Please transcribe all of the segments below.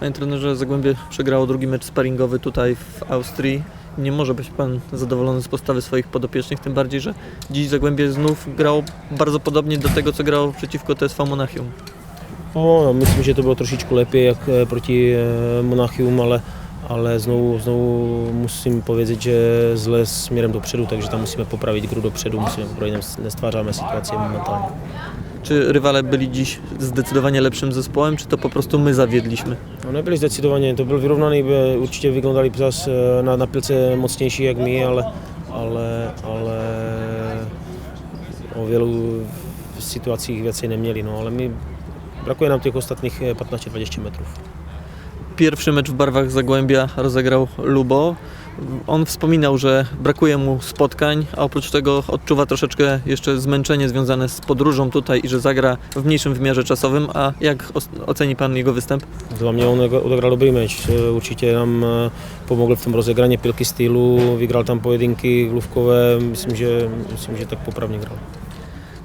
Panie trenerze, Zagłębie przegrało drugi mecz sparingowy tutaj w Austrii. Nie może być Pan zadowolony z postawy swoich podopiecznych, tym bardziej, że dziś Zagłębie znów grało bardzo podobnie do tego, co grało przeciwko TSV Monachium. No, myslím, že to bylo trošičku lépe jak eh, proti eh, Monachium, ale, ale znovu, znovu musím povědět, že zle směrem dopředu, takže tam musíme popravit hru dopředu, musíme popravit, nestvářáme situaci momentálně. Czy rywale byli dziś zdecydowanie lepszym zespołem, czy to po prostu my zawiedliśmy? No, nebyli zdecydovaně, to byl vyrovnaný, by- určitě vyglądali zas eh, na, na pilce mocnější jak my, ale, ale, ale o wielu situacích věcí neměli, no, ale my brakuje nám těch ostatních eh, 15-20 metrów. Pierwszy mecz w barwach Zagłębia rozegrał Lubo. On wspominał, że brakuje mu spotkań, a oprócz tego odczuwa troszeczkę jeszcze zmęczenie związane z podróżą tutaj i że zagra w mniejszym wymiarze czasowym. A jak oceni Pan jego występ? Za mě on odehrál dobrý meč, Eh, určitě nám eh, pomohl v tom rozegraně pilky stylu, vyhrál tam pojedinky gluvkové, myslím, že, myslím, že tak popravně hrál.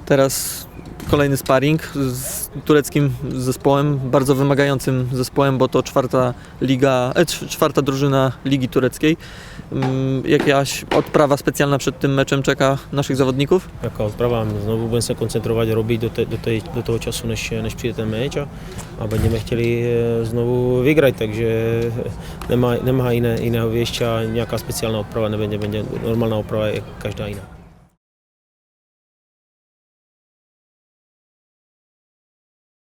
Teraz kolejny sparring z tureckim zespołem, bardzo wymagającym zespołem, bo to czwarta liga, e, cz- czwarta drużyna Ligi Tureckiej. Mm, Jakaś odprawa specjalna przed tym meczem czeka naszych zawodników? Jaká odprava, znovu budeme se koncentrovat a robiť do, te, do, tej, do toho času, než, než přijde ten meč a, a budeme chtěli eh, znovu vygrať, takže nemá, nemá jiné, jiného věšť a nějaká speciální odprava nebude, bude normálna odprava jak každá jiná.